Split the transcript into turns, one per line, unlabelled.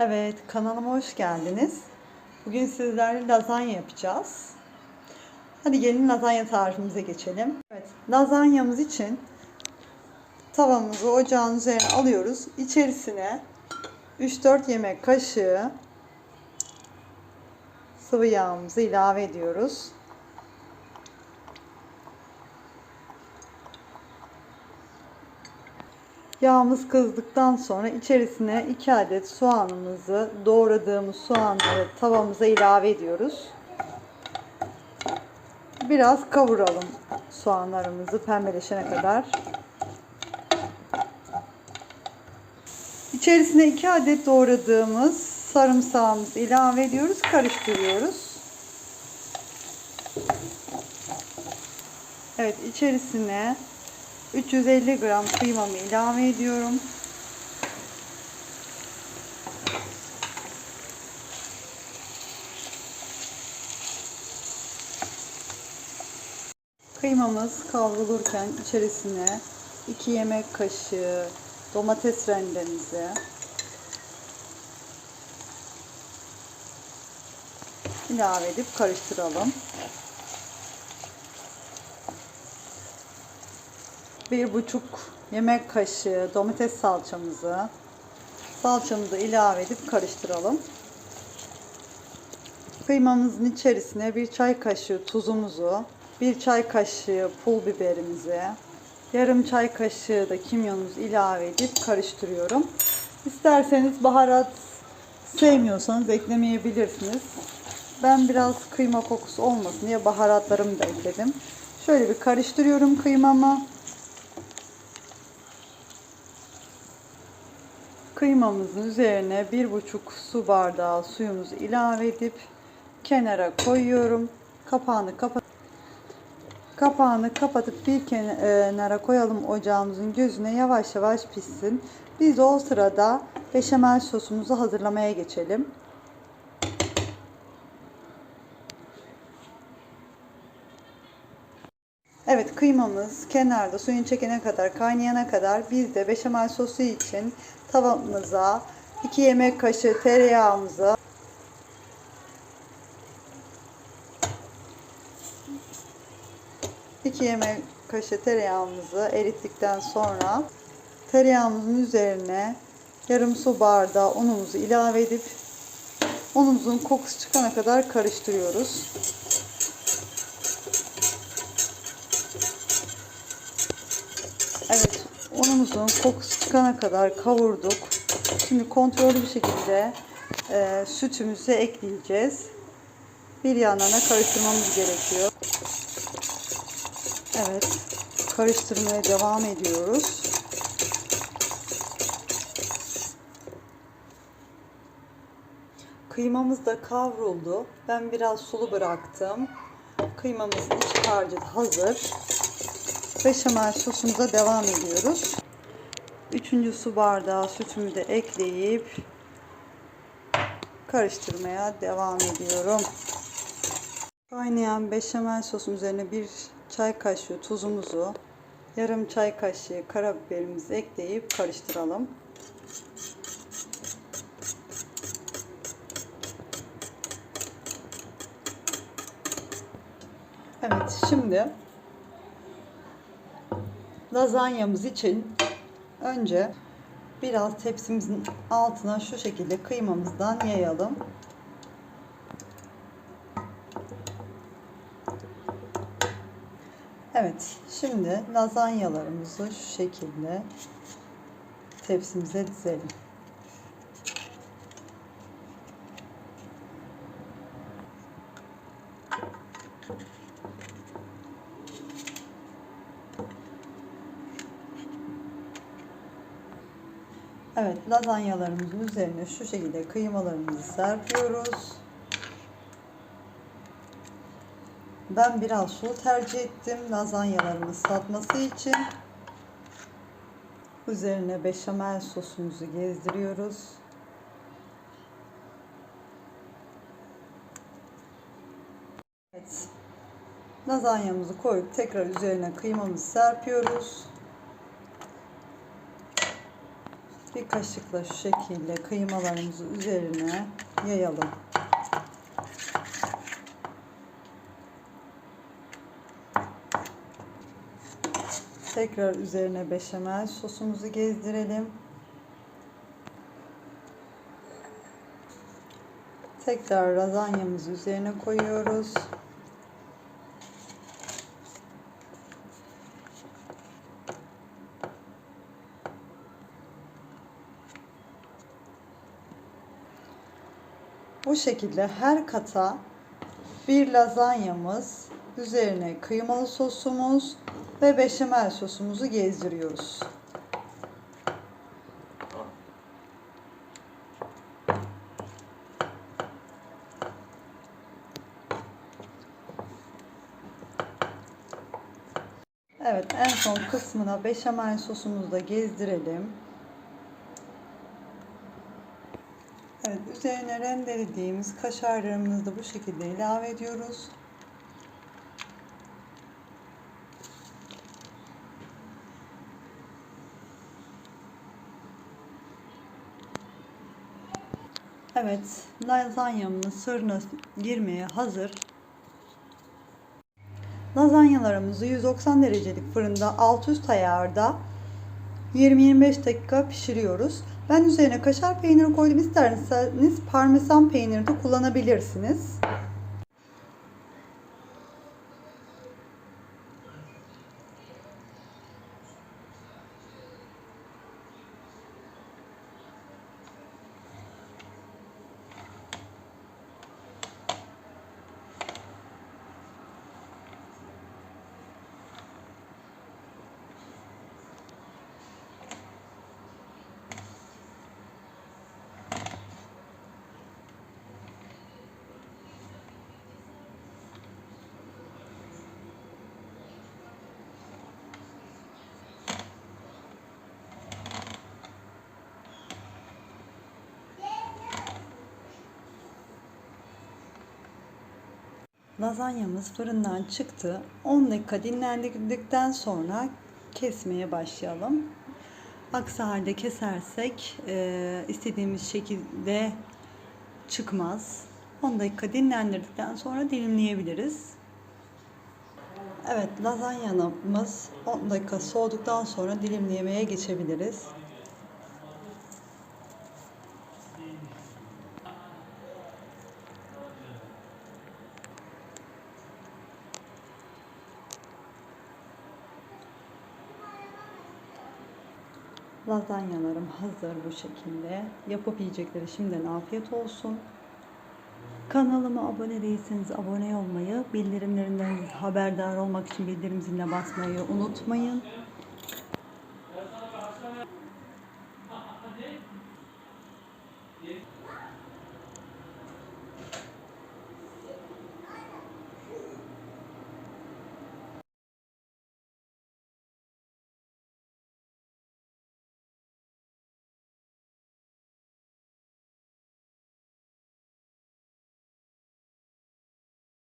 Evet, kanalıma hoş geldiniz. Bugün sizlerle lazanya yapacağız. Hadi gelin lazanya tarifimize geçelim. Evet, lazanyamız için tavamızı ocağın üzerine alıyoruz. İçerisine 3-4 yemek kaşığı sıvı yağımızı ilave ediyoruz. Yağımız kızdıktan sonra içerisine 2 adet soğanımızı doğradığımız soğanları tavamıza ilave ediyoruz. Biraz kavuralım soğanlarımızı pembeleşene kadar. İçerisine 2 adet doğradığımız sarımsağımızı ilave ediyoruz, karıştırıyoruz. Evet, içerisine 350 gram kıymamı ilave ediyorum. Kıymamız kavrulurken içerisine 2 yemek kaşığı domates rendemizi ilave edip karıştıralım. Bir buçuk yemek kaşığı domates salçamızı salçamızı ilave edip karıştıralım. Kıymamızın içerisine bir çay kaşığı tuzumuzu, bir çay kaşığı pul biberimizi, yarım çay kaşığı da kimyonumuzu ilave edip karıştırıyorum. İsterseniz baharat sevmiyorsanız eklemeyebilirsiniz. Ben biraz kıyma kokusu olmasın diye baharatlarımı da ekledim. Şöyle bir karıştırıyorum kıymamı. Kıymamızın üzerine bir buçuk su bardağı suyumuzu ilave edip kenara koyuyorum. Kapağını kapat. Kapağını kapatıp bir kenara koyalım ocağımızın gözüne yavaş yavaş pişsin. Biz o sırada beşamel sosumuzu hazırlamaya geçelim. Evet kıymamız kenarda suyun çekene kadar kaynayana kadar biz de beşamel sosu için tavamıza 2 yemek kaşığı tereyağımızı iki yemek kaşığı tereyağımızı erittikten sonra tereyağımızın üzerine yarım su bardağı unumuzu ilave edip unumuzun kokusu çıkana kadar karıştırıyoruz. Evet, unumuzun kokusu çıkana kadar kavurduk. Şimdi kontrollü bir şekilde e, sütümüzü ekleyeceğiz. Bir yandan da karıştırmamız gerekiyor. Evet, karıştırmaya devam ediyoruz. Kıymamız da kavruldu. Ben biraz sulu bıraktım. Kıymamızın iç harcı hazır. Beşamel sosumuza devam ediyoruz. Üçüncü su bardağı sütümü de ekleyip karıştırmaya devam ediyorum. Kaynayan beşamel sosun üzerine bir çay kaşığı tuzumuzu, yarım çay kaşığı karabiberimizi ekleyip karıştıralım. Evet, şimdi lazanyamız için önce biraz tepsimizin altına şu şekilde kıymamızdan yayalım. Evet, şimdi lazanyalarımızı şu şekilde tepsimize dizelim. Evet, lazanyalarımızın üzerine şu şekilde kıymalarımızı serpiyoruz. Ben biraz sulu tercih ettim lazanyalarımı ıslatması için. Üzerine beşamel sosumuzu gezdiriyoruz. Evet. Lazanyamızı koyup tekrar üzerine kıymamızı serpiyoruz. Bir kaşıkla şu şekilde kıymalarımızı üzerine yayalım. Tekrar üzerine beşamel sosumuzu gezdirelim. Tekrar lazanyamızı üzerine koyuyoruz. Bu şekilde her kata bir lazanyamız, üzerine kıymalı sosumuz ve beşamel sosumuzu gezdiriyoruz. Evet en son kısmına beşamel sosumuzu da gezdirelim. Evet üzerine rendelediğimiz kaşarlarımızı da bu şekilde ilave ediyoruz. Evet lazanyamız fırına girmeye hazır. Lazanyalarımızı 190 derecelik fırında alt üst ayarda 20-25 dakika pişiriyoruz. Ben üzerine kaşar peyniri koydum. İsterseniz parmesan peyniri de kullanabilirsiniz. Lazanyamız fırından çıktı. 10 dakika dinlendikten sonra kesmeye başlayalım. Aksi halde kesersek e, istediğimiz şekilde çıkmaz. 10 dakika dinlendirdikten sonra dilimleyebiliriz. Evet lazanyamız 10 dakika soğuduktan sonra dilimlemeye geçebiliriz. Lazanyalarım hazır bu şekilde. Yapıp yiyecekleri şimdiden afiyet olsun. Kanalıma abone değilseniz abone olmayı, bildirimlerinden haberdar olmak için bildirim ziline basmayı unutmayın.